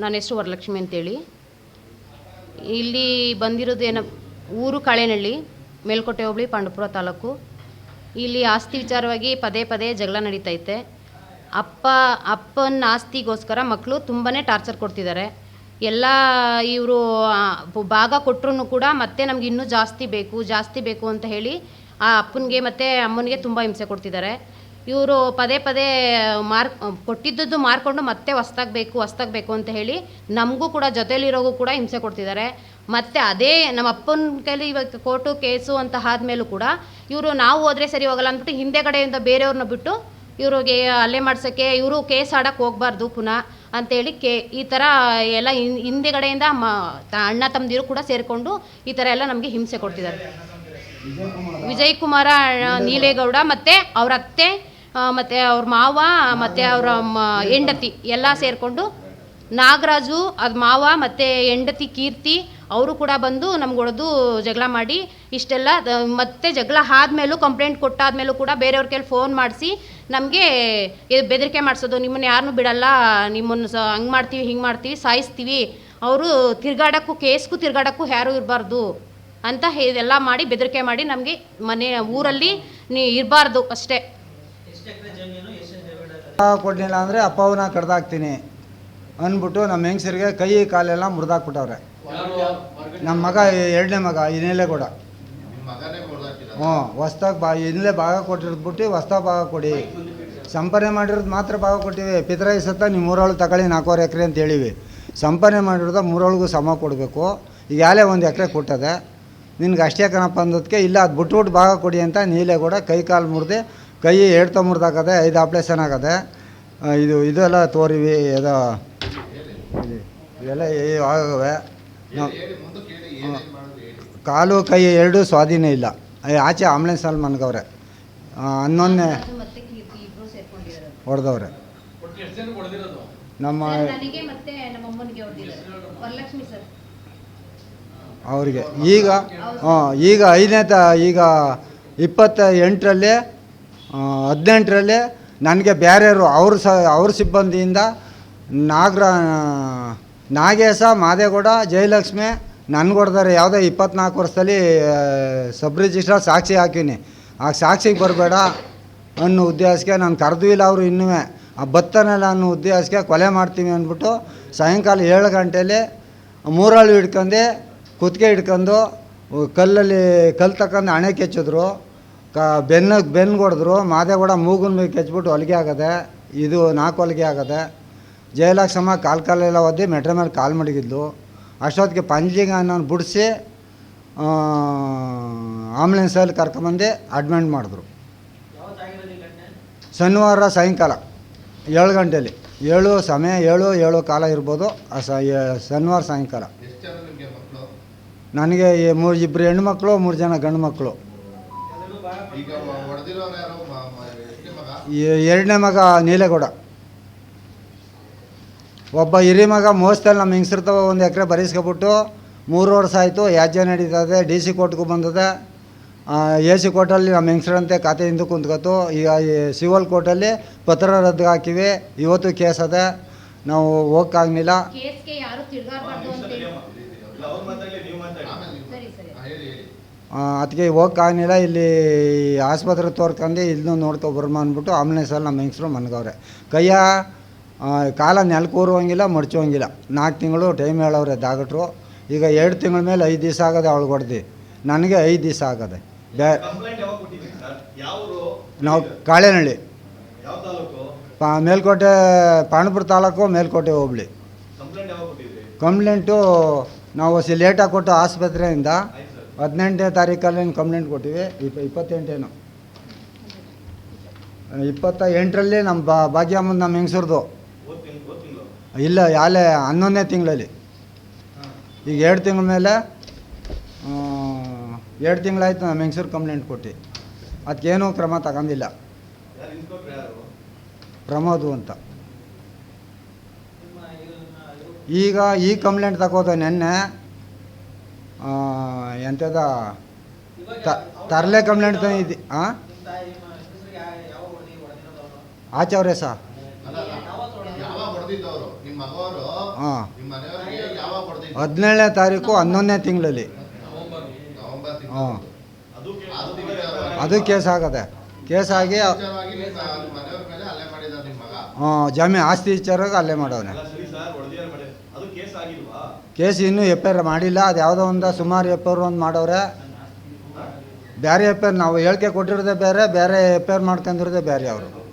ನನ್ನ ಹೆಸರು ವರಲಕ್ಷ್ಮಿ ಅಂತೇಳಿ. ಇಲ್ಲಿ ಬಂದಿರೋದು ಏನ ಊರು ಕಾಳೆನಹಳ್ಳಿ, ಮೇಲ್ಕೋಟೆ ಹೋಬಳಿ ಪಾಂಡಪುರ ತಾಲೂಕು. ಇಲ್ಲಿ ಆಸ್ತಿ ವಿಚಾರವಾಗಿ ಪದೇ ಪದೇ ಜಗಳ ನಡೀತೈತೆ. ಅಪ್ಪ, ಅಪ್ಪನ ಆಸ್ತಿಗೋಸ್ಕರ ಮಕ್ಕಳು ತುಂಬಾ ಟಾರ್ಚರ್ ಕೊಡ್ತಿದ್ದಾರೆ. ಎಲ್ಲ ಇವರು ಭಾಗ ಕೊಟ್ಟರು ಕೂಡ ಮತ್ತೆ ನಮ್ಗೆ ಇನ್ನೂ ಜಾಸ್ತಿ ಬೇಕು ಜಾಸ್ತಿ ಬೇಕು ಅಂತ ಹೇಳಿ ಆ ಅಪ್ಪನಿಗೆ ಮತ್ತು ಅಮ್ಮನಿಗೆ ತುಂಬ ಹಿಂಸೆ ಕೊಡ್ತಿದ್ದಾರೆ. ಇವರು ಪದೇ ಪದೇ ಮಾರ್, ಕೊಟ್ಟಿದ್ದದ್ದು ಮಾರ್ಕೊಂಡು ಮತ್ತೆ ಹೊಸ್ದಾಗಿ ಬೇಕು ಬೇಕು ಅಂತ ಹೇಳಿ ನಮಗೂ ಕೂಡ ಜೊತೆಲಿರೋಗೂ ಕೂಡ ಹಿಂಸೆ ಕೊಡ್ತಿದ್ದಾರೆ. ಮತ್ತು ಅದೇ ನಮ್ಮ ಅಪ್ಪನ ಕೈಲಿ ಇವಾಗ ಕೋರ್ಟು ಕೇಸು ಅಂತ ಆದಮೇಲೂ ಕೂಡ ಇವರು ನಾವು ಹೋದರೆ ಸರಿ ಹೋಗಲ್ಲ ಅಂದ್ಬಿಟ್ಟು ಹಿಂದೆಗಡೆಯಿಂದ ಬೇರೆಯವ್ರನ್ನ ಬಿಟ್ಟು ಇವ್ರಿಗೆ ಅಲ್ಲೇ ಮಾಡ್ಸೋಕ್ಕೆ ಇವರು ಕೇಸ್ ಆಡಕ್ಕೆ ಹೋಗ್ಬಾರ್ದು ಪುನಃ ಅಂತೇಳಿ ಕೇ, ಈ ಥರ ಎಲ್ಲ ಹಿಂದೆಗಡೆಯಿಂದ ಮ ಅಣ್ಣ ತಮ್ಮದಿರು ಕೂಡ ಸೇರಿಕೊಂಡು ಈ ಥರ ಎಲ್ಲ ನಮಗೆ ಹಿಂಸೆ ಕೊಡ್ತಿದ್ದಾರೆ. ವಿಜಯ್ ಕುಮಾರ, ನೀಲೇಗೌಡ ಮತ್ತು ಅವ್ರ ಅತ್ತೆ ಮತ್ತೆ ಅವ್ರ ಮಾವ, ಮತ್ತು ಅವರ ಹೆಂಡತಿ ಎಲ್ಲ ಸೇರಿಕೊಂಡು ನಾಗರಾಜು, ಅದು ಮಾವ, ಮತ್ತು ಹೆಂಡತಿ ಕೀರ್ತಿ ಅವರು ಕೂಡ ಬಂದು ನಮ್ಗೆ ಜಗಳ ಮಾಡಿ ಇಷ್ಟೆಲ್ಲ ಮತ್ತೆ ಜಗಳ ಆದಮೇಲೂ ಕಂಪ್ಲೇಂಟ್ ಕೊಟ್ಟಾದ್ಮೇಲೂ ಕೂಡ ಬೇರೆಯವ್ರ ಕೈಲಿ ಫೋನ್ ಮಾಡಿಸಿ ನಮಗೆ ಬೆದರಿಕೆ ಮಾಡಿಸೋದು. ನಿಮ್ಮನ್ನು ಯಾರನ್ನೂ ಬಿಡಲ್ಲ, ನಿಮ್ಮನ್ನು ಸ, ಹಂಗೆ ಮಾಡ್ತೀವಿ, ಹಿಂಗೆ ಮಾಡ್ತೀವಿ, ಸಾಯಿಸ್ತೀವಿ. ಅವರು ತಿರ್ಗಾಡೋಕ್ಕೂ, ಕೇಸ್ಗೂ ತಿರ್ಗಾಡೋಕ್ಕೂ ಯಾರೂ ಇರಬಾರ್ದು ಅಂತ ಇದೆಲ್ಲ ಮಾಡಿ ಬೆದರಿಕೆ ಮಾಡಿ ನಮಗೆ ಮನೆ, ಊರಲ್ಲಿ ನೀ ಇರಬಾರ್ದು ಅಷ್ಟೇ. ಕೊಡಲಿಲ್ಲ ಅಂದರೆ ಅಪ್ಪವನ್ನ ಕಡ್ದಾಕ್ತೀನಿ ಅಂದ್ಬಿಟ್ಟು ನಮ್ಮ ಹೆಂಗಸರಿಗೆ ಕೈ ಕಾಲೆಲ್ಲ ಮುರಿದಾಕ್ಬಿಟ್ಟವ್ರೆ. ನಮ್ಮ ಮಗ ಎರಡನೇ ಮಗ, ಇನ್ನೇಲೆ ಕೂಡ. ಹ್ಞೂ, ಹೊಸ್ದಾಗಿ ಬಾ, ಇನ್ನಲೇ ಭಾಗ ಕೊಟ್ಟಿರ್ದ್ಬಿಟ್ಟು ಹೊಸ್ದಾಗಿ ಭಾಗ ಕೊಡಿ. ಸಂಪಾದನೆ ಮಾಡಿರೋದು ಮಾತ್ರ ಭಾಗ ಕೊಟ್ಟಿವಿ. ಪಿತರಾಯಿ ಸತ್ತ ನೀವು ಮೂರೊಳಗೆ ತಗೊಳ್ಳಿ ನಾಲ್ಕೂವರೆ ಎಕರೆ ಅಂತ ಹೇಳಿವಿ. ಸಂಪಾದನೆ ಮಾಡಿರೋದು ಮೂರೊಳಗೂ ಸಮ ಕೊಡಬೇಕು. ಈಗ ಯಾಲೇ ಒಂದು ಎಕರೆ ಕೊಟ್ಟದೆ, ನಿನ್ಗೆ ಅಷ್ಟೇ ಕಣಪ್ಪ ಅಂದದಕ್ಕೆ ಇಲ್ಲ, ಅದು ಬಿಟ್ಬಿಟ್ಟು ಭಾಗ ಕೊಡಿ ಅಂತ ನೀಲೇ ಕೂಡ ಕೈ ಕಾಲು ಮುರಿದು ಕೈ ಏಡ್ತ ಮುರಿದಾಕದೆ ಐದು ಆಪ್ರೇಷನ್ ಆಗದೆ ಇದು ಇದೆಲ್ಲ ತೋರಿವಿ ಇದು ಇದೆಲ್ಲ ಇವೆಲ್ಲ ಆಗವೆ. ಕಾಲು ಕೈ ಎರಡೂ ಸ್ವಾಧೀನ ಇಲ್ಲ. ಆಚೆ ಆಂಬುಲೆನ್ಸಲ್ಲಿ ಮನ್ಗವ್ರೆ. ಹನ್ನೊಂದನೇ ಹೊಡೆದವ್ರೆ. ನಮ್ಮ ಅವ್ರಿಗೆ. ಈಗ ಈಗ ಐದನೇ ತ ಈಗ ಇಪ್ಪತ್ತ ಎಂಟರಲ್ಲಿ ಹದಿನೆಂಟರಲ್ಲಿ ನನಗೆ ಬೇರೆಯವರು ಅವ್ರ ಸ, ಅವ್ರ ಸಿಬ್ಬಂದಿಯಿಂದ ನಾಗರ, ನಾಗೇಶ, ಮಾದೇಗೌಡ, ಜಯಲಕ್ಷ್ಮಿ ನನ್ಗೆ ಹೊಡೆದಾರೆ ಯಾವುದೋ ಇಪ್ಪತ್ನಾಲ್ಕು ವರ್ಷದಲ್ಲಿ ಸಬ್ ರಿಜಿಸ್ಟ್ರಾರ್ ಸಾಕ್ಷಿ ಹಾಕಿನಿ ಆ ಸಾಕ್ಷಿಗೆ ಬರಬೇಡ ಅನ್ನೋ ಉದ್ದೇಶಕ್ಕೆ ನಾನು ಕರೆದೂ ಇಲ್ಲ ಅವರು ಇನ್ನೂ. ಆ ಭತ್ತನೆಲ್ಲ ಅನ್ನೋ ಉದ್ದೇಶಕ್ಕೆ ಕೊಲೆ ಮಾಡ್ತೀವಿ ಅಂದ್ಬಿಟ್ಟು ಸಾಯಂಕಾಲ ಏಳು ಗಂಟೆಯಲ್ಲಿ ಮೂರಾಳು ಹಿಡ್ಕೊಂಡು, ಕುತ್ತಿಗೆ ಹಿಡ್ಕೊಂಡು, ಕಲ್ಲಲ್ಲಿ, ಕಲ್ಲು ತಕ್ಕಂಡು ಹಣೆ ಕೆಚ್ಚಿದ್ರು. ಕ ಬೆನ್ನು ಬೆನ್ನು ಹೊಡೆದ್ರು ಮಾದೇಗೌಡ ಮೂಗಿನ ಮೇಲೆ ಕೆಚ್ಬಿಟ್ಟು ಹೊಲಿಗೆ ಆಗದೆ ಇದು ನಾಲ್ಕು ಹೊಲಿಗೆ ಆಗದೆ ಜಯಲಕ್ಷ್ಮಮ್ಮ ಕಾಲು ಕಾಲೆಲ್ಲ ಒದ್ದಿ ಮೆಟ್ರ ಮೇಲೆ ಕಾಲು ಮಡಗಿದ್ಲು. ಅಷ್ಟೊತ್ತಿಗೆ ಪಂಜಿಗೆ ನಾನು ಬಿಡಿಸಿ ಆಂಬುಲೆನ್ಸಲ್ಲಿ ಕರ್ಕೊಂಬಂದು ಅಡ್ಮಿಂಟ್ ಮಾಡಿದ್ರು. ಶನಿವಾರ ಸಾಯಂಕಾಲ ಏಳು ಗಂಟೆಯಲ್ಲಿ ಏಳು ಸಮಯ ಏಳು ಏಳು ಕಾಲ ಇರ್ಬೋದು ಶನಿವಾರ ಸಾಯಂಕಾಲ. ನನಗೆ ಈ ಮೂರು ಇಬ್ಬರು ಹೆಣ್ಮಕ್ಳು ಮೂರು ಜನ ಗಂಡು ಮಕ್ಕಳು ಎರಡನೇ ಮಗ ನೀಲೇಗೌಡ. ಒಬ್ಬ ಹಿರಿ ಮಗ ಮೋಸ್ದಲ್ಲಿ ನಮ್ಮ ಹೆಂಗಸ್ರತವ ಒಂದು ಎಕರೆ ಬರೀಸ್ಕೊಬಿಟ್ಟು ಮೂರು ವರ್ಷ ಆಯಿತು ಯಾಜ್ಯ ನಡೀತದೆ ಡಿ ಸಿ ಕೋರ್ಟ್ಗೂ ಬಂದದೆ. ಎ ಸಿ ಕೋರ್ಟಲ್ಲಿ ನಮ್ಮ ಹೆಂಗಸ್ರಂತೆ ಖಾತೆ ಹಿಂದೆ ಕುಂತ್ಕೊತು. ಈಗ ಈ ಸಿವಲ್ ಕೋರ್ಟಲ್ಲಿ ಪತ್ರ ರದ್ದು ಹಾಕಿವಿ. ಇವತ್ತು ಕೇಸ್ ಅದೆ. ನಾವು ಹೋಗಕ್ಕಾಗಲಿಲ್ಲ ಯಾರು ಅದಕ್ಕೆ ಹೋಗಕ್ಕಾಗಲಿಲ್ಲ ಇಲ್ಲಿ ಆಸ್ಪತ್ರೆ ತೋರ್ಕೊಂಡು ಇಲ್ಲೂ ನೋಡ್ಕೊ ಬರ್ಮ ಅಂದ್ಬಿಟ್ಟು ಆಂಬುಲೆನ್ಸಲ್ಲಿ ನಮ್ಮ ಹೆಂಗಸ್ರು ಮನ್ಗವ್ರೆ. ಕೈಯ ಕಾಲ ನೆಲಕ್ಕೂರುವಂಗಿಲ್ಲ ಮಡ್ಚೋಂಗಿಲ್ಲ ನಾಲ್ಕು ತಿಂಗಳು ಟೈಮ್ ಹೇಳವ್ರೆ ಡಾಕ್ಟ್ರು ಈಗ ಎರಡು ತಿಂಗಳ ಮೇಲೆ ಐದು ದಿವಸ ಆಗದೆ ಅವಳು ಹೊಡ್ದು. ನನಗೆ ಐದು ದಿವಸ ಆಗದೆ. ಬೇ ನಾವು ಕಾಳೆನಹಳ್ಳಿ. ಪಾ ಮೇಲ್ಕೋಟೆ ಪಾಣಪುರ ತಾಲೂಕು ಮೇಲ್ಕೋಟೆ ಹೋಬಳಿ. ಕಂಪ್ಲೇಂಟ್ ನಾವು ಸಿ ಲೇಟಾಗಿ ಕೊಟ್ಟು ಆಸ್ಪತ್ರೆಯಿಂದ ಹದಿನೆಂಟನೇ ತಾರೀಕಲ್ಲಿ ಕಂಪ್ಲೇಂಟ್ ಕೊಟ್ಟಿವಿ. ಇಪ್ಪ ಇಪ್ಪತ್ತೆಂಟೇನು. ಇಪ್ಪತ್ತ ಎಂಟರಲ್ಲಿ ನಮ್ಮ ಬಾ ಭಾಗ್ಯಮ್ಮನ ನಮ್ಮ ಹೆಂಗಸರ್ದು. ಇಲ್ಲ, ಯಾಲೆ ಹನ್ನೊಂದನೇ ತಿಂಗಳಲ್ಲಿ. ಈಗ ಎರಡು ತಿಂಗಳ ಮೇಲೆ ಎರಡು ತಿಂಗಳಾಯ್ತು ನಮ್ಮ ಹೆಂಗಸರು ಕಂಪ್ಲೇಂಟ್ ಕೊಟ್ಟು. ಅದಕ್ಕೇನೂ ಕ್ರಮ ತಗೊಂಡಿಲ್ಲ. ಪ್ರಮೋದು ಅಂತ. ಈಗ ಈ ಕಂಪ್ಲೇಂಟ್ ತಗೋದ ನೆನ್ನೆ ಎಂಥದ? ತರಲೆ ಕಂಪ್ಲೇಂಟ್ ತಂದಿದ್ದಿ ಹಾಂ ಆಚವ್ರೆ ಸಾ? ಹಾಂ. ಹದಿನೇಳನೇ ತಾರೀಕು ಹನ್ನೊಂದನೇ ತಿಂಗಳಲ್ಲಿ. ನವೆಂಬರ್ ಹಾಂ. ಅದು ಕೇಸ್ ಆಗದೆ. ಕೇಸ್ ಆಗಿ ಹಾಂ ನಿಮ್ಮ ಆಸ್ತಿ ಮನೆಯವ್ರ ಅಲ್ಲೇ ಹಲ್ಲೆ ಮಾಡಿದ ನಿಮ್ಮ ಮಗ ಆ, ಜಮೀನು ಆಸ್ತಿ ವಿಚಾರವಾಗಿ ಅಲ್ಲೇ ಮಾಡವನೆ ಅಲ್ಲ ಸರಿ ಸರ್ ಹೊಡೆದಿದ್ದಾರೆ ಮಾಡಿ ಅದು ಕೇಸ್ ಆಗಿಲ್ವಾ ಕೇಸ್ ಇನ್ನೂ ಎಫ್ ಐ ಆರ್ ಮಾಡಿಲ್ಲ. ಅದು ಯಾವುದೋ ಒಂದು ಸುಮಾರು ಎಫ್ ಐ ಆರ್ ಒಂದು ಮಾಡವ್ರೆ ಬೇರೆ ಎಫ್ ಐ ಆರ್ ನಾವು ಹೇಳಿಕೆ ಕೊಟ್ಟಿರೋದೇ ಬೇರೆ ಬೇರೆ ಎಫ್ ಐ ಆರ್ ಮಾಡ್ಕೊಂಡಿರೋದೇ ಬೇರೆ ಅವರು.